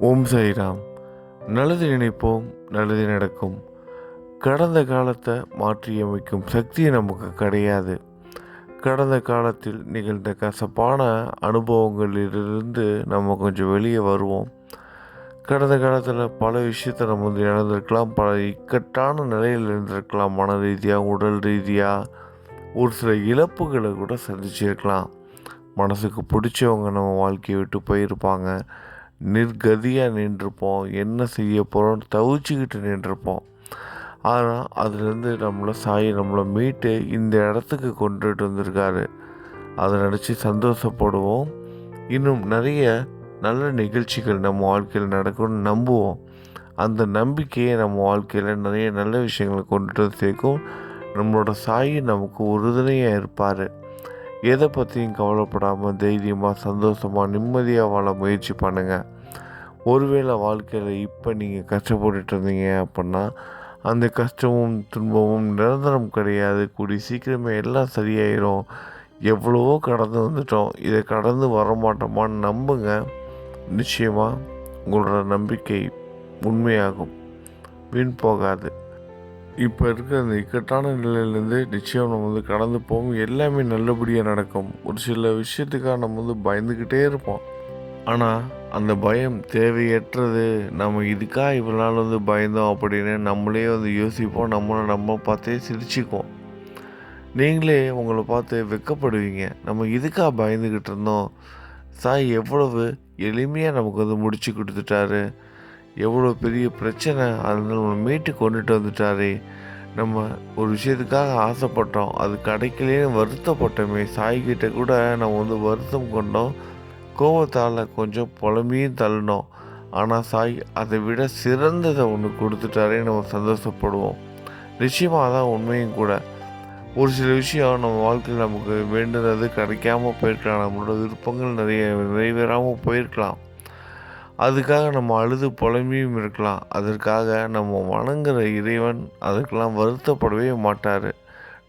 ஓம் சாய்ராம். நல்லது நினைப்போம் நல்லது நடக்கும். கடந்த காலத்தை மாற்றியமைக்கும் சக்தி நமக்கு கிடையாது. கடந்த காலத்தில் நிகழ்ந்த கசப்பான அனுபவங்களிலிருந்து நம்ம கொஞ்சம் வெளியே வருவோம். கடந்த காலத்தில் பல விஷயத்தை நம்ம வந்து இழந்திருக்கலாம் பல இக்கட்டான நிலையில் இருந்திருக்கலாம் மன ரீதியாக உடல் ரீதியாக ஒரு சில இழப்புகளை கூட சந்திச்சிருக்கலாம். மனசுக்கு பிடிச்சவங்க நம்ம வாழ்க்கையை விட்டு போயிருப்பாங்க. நிர்கதியாக நின்றுப்போம். என்ன செய்ய போகிறோம்னு தவிச்சுக்கிட்டு நின்றுப்போம். ஆனால் அதுலேருந்து நம்மளை சாய் நம்மளை மீட்டு இந்த இடத்துக்கு கொண்டுட்டு வந்திருக்காரு. அதை நினச்சி சந்தோஷப்படுவோம். இன்னும் நிறைய நல்ல நிகழ்ச்சிகள் நம்ம வாழ்க்கையில் நடக்கும்னு நம்புவோம். அந்த நம்பிக்கையை நம்ம வாழ்க்கையில் நிறைய நல்ல விஷயங்களை கொண்டுட்டு வந்து சேர்க்கும். நம்மளோட சாயி நமக்கு உறுதுணையாக இருப்பார். எதை பற்றியும் கவலைப்படாமல் தைரியமாக சந்தோஷமாக நிம்மதியாக வாழ முயற்சி பண்ணுங்கள் ஒருவேளை வாழ்க்கையில் இப்போ நீங்கள் கஷ்டப்பட்டுட்டு இருந்தீங்க அப்படின்னா அந்த கஷ்டமும் துன்பமும் நிரந்தரம் கிடையாது. கூடி சீக்கிரமே எல்லாம் சரியாயிரும். எவ்வளவோ கடந்து வந்துட்டோம். இதை கடந்து வரமாட்டோமான்னு நம்புங்க. நிச்சயமாக உங்களோட நம்பிக்கை உண்மையாகும். வீண் போகாது. இப்போ இருக்கிற அந்த இக்கட்டான நிலையிலேருந்து நிச்சயம் நம்ம வந்து கடந்து போவோம் எல்லாமே நல்லபடியாக நடக்கும். ஒரு சில விஷயத்துக்காக நம்ம வந்து பயந்துக்கிட்டே இருப்போம். ஆனால் அந்த பயம் தேவையற்றது. நம்ம இதுக்காக இவ்வளோ நாள் வந்து பயந்தோம் அப்படின்னு நம்மளே வந்து யோசிப்போம். நம்மளை நம்ம பார்த்தே சிரிச்சுக்குவோம். நீங்களே உங்களை பார்த்து வெக்கப்படுவீங்க. நம்ம இதுக்காக பயந்துக்கிட்டு இருந்தோம். சாய் எவ்வளவு எளிமையாக நமக்கு வந்து முடிச்சு கொடுத்துட்டாரு. எவ்வளோ பெரிய பிரச்சனை. அதனால் நம்மளை மீட்டு கொண்டுட்டு வந்துட்டாரே. நம்ம ஒரு விஷயத்துக்காக ஆசைப்பட்டோம். அது கிடைக்கலேன்னு வருத்தப்பட்டோமே. சாய்கிட்ட கூட நம்ம வந்து வருத்தம் கொண்டோம். கோவத்தால் கொஞ்சம் புலம்பியும் தள்ளினோம். ஆனால் சாய் அதை விட சிறந்ததை ஒன்று கொடுத்துட்டாரே நம்ம சந்தோஷப்படுவோம். நிச்சயமாக தான் உண்மையும் கூட. ஒரு சில விஷயம் நம்ம வாழ்க்கையில் நமக்கு வேண்டுறது கிடைக்காம போயிருக்கலாம். நம்மளோட விருப்பங்கள் நிறைய நிறைவேறாமல் போயிருக்கலாம். அதுக்காக நம்ம அழுது புலம்பியும் இருக்கலாம். அதற்காக நம்ம வணங்குற இறைவன் அதற்கெல்லாம் வருத்தப்படவே மாட்டார்.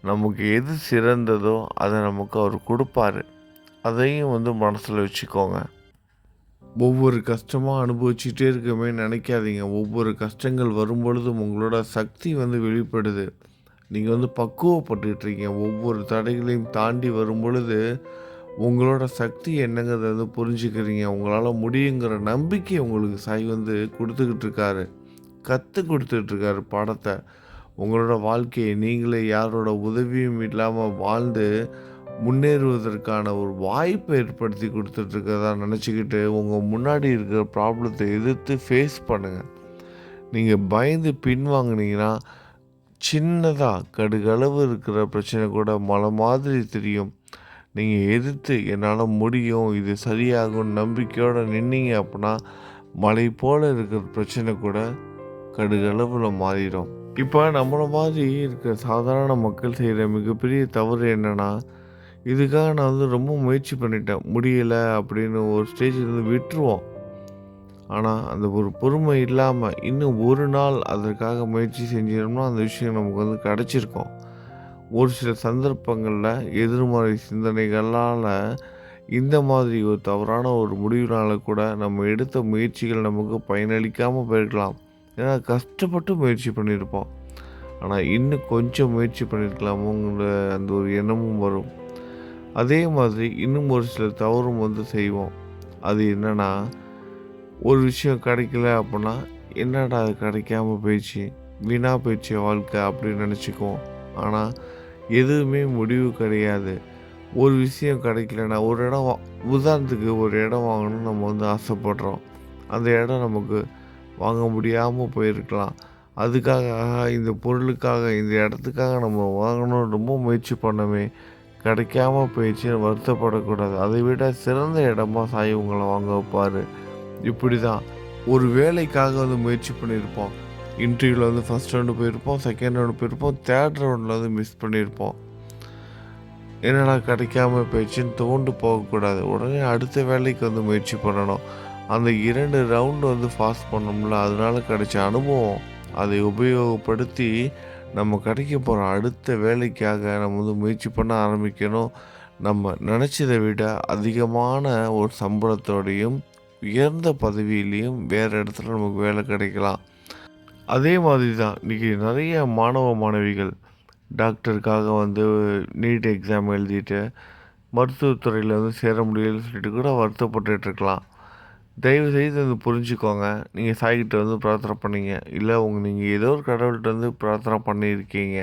நமக்கு எது சிறந்ததோ அதை நமக்கு அவர் கொடுப்பாரு. அதையும் வந்து மனசில் வச்சுக்கோங்க. ஒவ்வொரு கஷ்டமாக அனுபவிச்சுட்டே இருக்கமே நினைக்காதீங்க. ஒவ்வொரு கஷ்டங்கள் வரும்பொழுதும் உங்களோட சக்தி வந்து வெளிப்படுது. நீங்கள் வந்து பக்குவப்பட்டுட்ருக்கீங்க ஒவ்வொரு தடைகளையும் தாண்டி வரும் பொழுது உங்களோட சக்தி என்னங்கிறத வந்து புரிஞ்சுக்கிறீங்க. உங்களால் முடியுங்கிற நம்பிக்கை உங்களுக்கு சாய் வந்து கொடுத்துக்கிட்டு இருக்காரு. கற்றுக் கொடுத்துட்ருக்காரு பாடத்தை. உங்களோட வாழ்க்கையை நீங்களே யாரோட உதவியும் இல்லாமல் வாழ்ந்து முன்னேறுவதற்கான ஒரு வாய்ப்பை ஏற்படுத்தி கொடுத்துட்ருக்கதா நினச்சிக்கிட்டு உங்கள் முன்னாடி இருக்கிற ப்ராப்ளத்தை எதிர்த்து ஃபேஸ் பண்ணுங்கள் நீங்கள் பயந்து பின்வாங்கினீங்கன்னா சின்னதாக கடுகளவு இருக்கிற பிரச்சனை கூட மலை மாதிரி தெரியும். நீங்கள் எதிர்த்து என்னால் முடியும் இது சரியாகும் நம்பிக்கையோடு நின்னீங்க அப்படின்னா மலை போல் இருக்கிற பிரச்சனை கூட கடுகளவில் மாறிடும். இப்போ நம்மளை மாதிரி இருக்கிற சாதாரண மக்கள் செய்கிற மிகப்பெரிய தவறு என்னென்னா இதுக்காக நான் வந்து ரொம்ப முயற்சி பண்ணிட்டேன் முடியலை அப்படின்னு ஒரு ஸ்டேஜில் இருந்து விட்டுருவோம். ஆனால் அந்த ஒரு பொறுமை இல்லாமல் இன்னும் ஒரு நாள் அதற்காக முயற்சி செஞ்சிடோம்னா அந்த விஷயம் நமக்கு வந்து கிடச்சிருக்கும். ஒரு சில சந்தர்ப்பங்களில் எதிர்மறை சிந்தனைகளால் இந்த மாதிரி ஒரு தவறான ஒரு முடிவுனால கூட நம்ம எடுத்த முயற்சிகள் நமக்கு பயனளிக்காமல் போயிருக்கலாம். ஏன்னா கஷ்டப்பட்டு முயற்சி பண்ணியிருப்போம் ஆனால் இன்னும் கொஞ்சம் முயற்சி பண்ணியிருக்கலாமோங்கிற அந்த ஒரு எண்ணமும் வரும். அதே மாதிரி இன்னும் ஒரு சில தவறும் வந்து செய்வோம். அது என்னென்னா ஒரு விஷயம் கிடைக்கல அப்படின்னா என்னடா அது கிடைக்காம போயிடுச்சு? வீணாக போயிடுச்சு வாழ்க்கை அப்படின்னு நினச்சிக்குவோம். ஆனால் எதுவுமே முடிவு கிடையாது. ஒரு விஷயம் கிடைக்கலனா ஒரு இடம் வா உதாரணத்துக்கு ஒரு இடம் வாங்கணும்னு நம்ம வந்து ஆசைப்படுறோம். அந்த இடம் நமக்கு வாங்க முடியாமல் போயிருக்கலாம். அதுக்காக இந்த பொருளுக்காக இந்த இடத்துக்காக நம்ம வாங்கணும் ரொம்ப முயற்சி பண்ணவே கிடைக்காம போயிடுச்சுன்னு வருத்தப்படக்கூடாது. அதை விட சிறந்த இடமா சாய் உங்களை வாங்க வைப்பார். இப்படி தான் ஒரு வேலைக்காக வந்து முயற்சி பண்ணியிருப்போம். இன்டர்வியூவில் வந்து ஃபஸ்ட் ரவுண்டு போயிருப்போம் செகண்ட் ரவுண்டு போயிருப்போம் தேர்ட் ரவுண்டில் வந்து மிஸ் பண்ணியிருப்போம். என்னடா கிடைக்காம போயிடுச்சுன்னு தோண்டு போகக்கூடாது உடனே அடுத்த வேலைக்கு வந்து முயற்சி பண்ணணும். அந்த இரண்டு ரவுண்டு வந்து பாஸ் பண்ணோம்ல அதனால் கிடைச்ச அனுபவம் அதை உபயோகப்படுத்தி நம்ம கிடைக்க போகிற அடுத்த வேலைக்காக நம்ம வந்து முயற்சி பண்ண ஆரம்பிக்கணும். நம்ம நினச்சதை விட அதிகமான ஒரு சம்பளத்தோடையும் உயர்ந்த பதவியிலையும் வேறு இடத்துல நமக்கு வேலை கிடைக்கலாம். அதே மாதிரி தான் இன்றைக்கி நிறைய மாணவ மாணவிகள் டாக்டருக்காக வந்து நீட் எக்ஸாம் எழுதிட்டு மருத்துவத்துறையில் வந்து சேர முடியலன்னு சொல்லிட்டு கூட வருத்தப்பட்டுருக்கலாம் தயவு செய்து வந்து புரிஞ்சுக்கோங்க. நீங்கள் சாய்கிட்ட வந்து பிரார்த்தனை பண்ணீங்க. இல்லை உங்கள் நீங்கள் ஏதோ ஒரு கடவுள்கிட்ட வந்து பிரார்த்தனை பண்ணியிருக்கீங்க.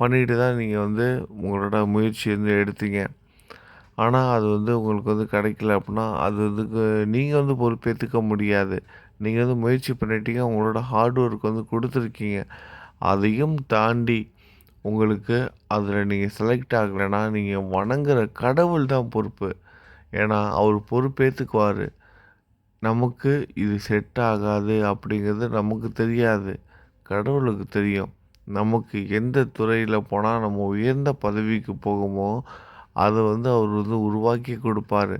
பண்ணிட்டு தான் நீங்கள் வந்து உங்களோட முயற்சி வந்து எடுத்தீங்க. ஆனால் அது வந்து உங்களுக்கு வந்து கிடைக்கல அப்படின்னா அது வந்து நீங்கள் வந்து பொறுப்பேற்றுக்க முடியாது. நீங்கள் வந்து முயற்சி பண்ணிட்டீங்க உங்களோட ஹார்ட் ஒர்க் வந்து கொடுத்துருக்கீங்க. அதையும் தாண்டி உங்களுக்கு அதில் நீங்கள் செலக்ட் ஆகலைன்னா நீங்கள் வணங்குற கடவுள் தான் பொறுப்பு. ஏன்னா அவர் பொறுப்பேற்றுக்குவார் நமக்கு இது செட் ஆகாது அப்படிங்கிறது நமக்கு தெரியாது. கடவுளுக்கு தெரியும். நமக்கு எந்த துறையில் போனால் நம்ம உயர்ந்த பதவிக்கு போகுமோ அதை வந்து அவர் வந்து உருவாக்கி கொடுப்பாரு.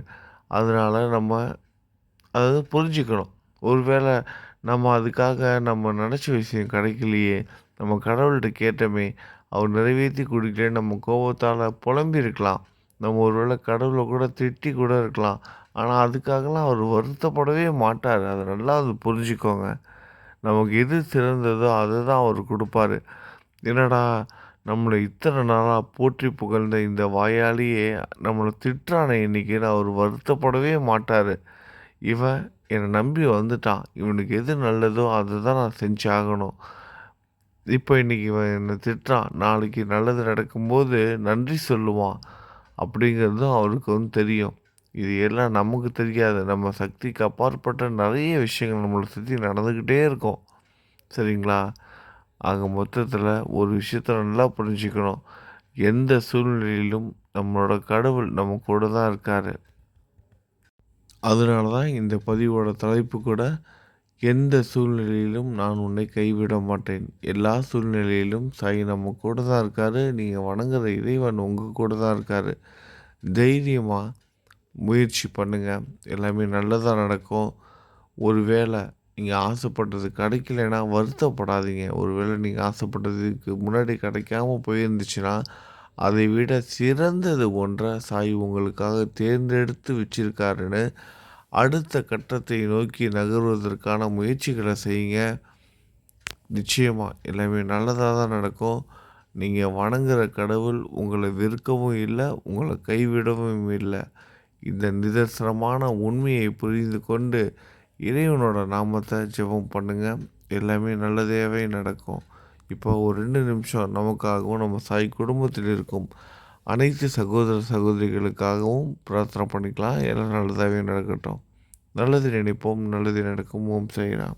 அதனால் நம்ம அதை புரிஞ்சுக்கணும். ஒருவேளை நம்ம அதுக்காக நம்ம நினச்ச விஷயம் கிடைக்கலையே நம்ம கடவுள்கிட்ட கேட்டோமே அவர் நிறைவேற்றி கொடுக்கல நம்ம கோபத்தால் புலம்பி இருக்கலாம் நம்ம ஒருவேளை கடவுளை கூட திட்டி கூட இருக்கலாம். ஆனால் அதுக்காகலாம் அவர் வருத்தப்படவே மாட்டார். அதை நல்லா அது புரிஞ்சுக்கோங்க. நமக்கு எது சிறந்ததோ அதை தான் அவர் கொடுப்பாரு. என்னடா நம்மளை இத்தனை நாளாக போற்றி புகழ்ந்த இந்த வாயாலேயே நம்மளை திட்டுறானே இன்றைக்கின்னு அவர் வருத்தப்படவே மாட்டார். இவன் என்னை நம்பி வந்துட்டான். இவனுக்கு எது நல்லதோ அதை தான் நான் செஞ்சாகணும் இப்போ இன்றைக்கி இவன் என்னை திட்டுறான். நாளைக்கு நல்லது நடக்கும்போது நன்றி சொல்லுவான். அப்படிங்கிறதும் அவருக்கு வந்து தெரியும். இது எல்லாம் நமக்கு தெரியாது. நம்ம சக்திக்கு அப்பாற்பட்ட நிறைய விஷயங்கள் நம்மளை சுற்றி நடந்துக்கிட்டே இருக்கும். சரிங்களா? ஆக மொத்தத்தில் ஒரு விஷயத்த நல்லா புரிஞ்சுக்கணும். எந்த சூழ்நிலையிலும் நம்மளோட கடவுள் நம்ம கூட தான் இருக்கார். அதனால தான் இந்த பதிவோட தலைப்பு கூட எந்த சூழ்நிலையிலும் நான் உன்னை கைவிட மாட்டேன். எல்லா சூழ்நிலையிலும் சாய் நம்ம கூட தான் இருக்கார். நீங்கள் வணங்குற இறைவன் உங்கள் கூட தான் இருக்கார். தைரியமாக முயற்சி பண்ணுங்கள் எல்லாமே நல்லதாக நடக்கும். ஒரு வேளை நீங்கள் ஆசைப்பட்டது கிடைக்கலைன்னா வருத்தப்படாதீங்க. ஒரு வேளை நீங்கள் ஆசைப்பட்டதுக்கு முன்னாடி கிடைக்காம போயிருந்துச்சுன்னா அதை விட சிறந்தது ஒன்றை சாய் உங்களுக்காக தேர்ந்தெடுத்து வச்சிருக்காருன்னு அடுத்த கட்டத்தை நோக்கி நகர்வதற்கான முயற்சிகளை செய்யுங்க. நிச்சயமாக எல்லாமே நல்லதாக தான் நடக்கும். நீங்கள் வணங்குற கடவுள் உங்களை வெறுக்கவும் இல்லை உங்களை கைவிடவும் இல்லை. இந்த நிதர்சனமான உண்மையை புரிந்து கொண்டு இறைவனோட நாமத்தை ஜெபம் பண்ணுங்கள் எல்லாமே நல்லதாகவே நடக்கும். இப்போ ஒரு ரெண்டு நிமிஷம் நமக்காகவும் நம்ம சாய் குடும்பத்தில் இருக்கும் அனைத்து சகோதர சகோதரிகளுக்காகவும் பிரார்த்தனை பண்ணிக்கலாம். எல்லாம் நல்லதாகவே நடக்கட்டும். நல்லது நினைப்போம். நல்லது நடக்கும். ஓம் செய்யலாம்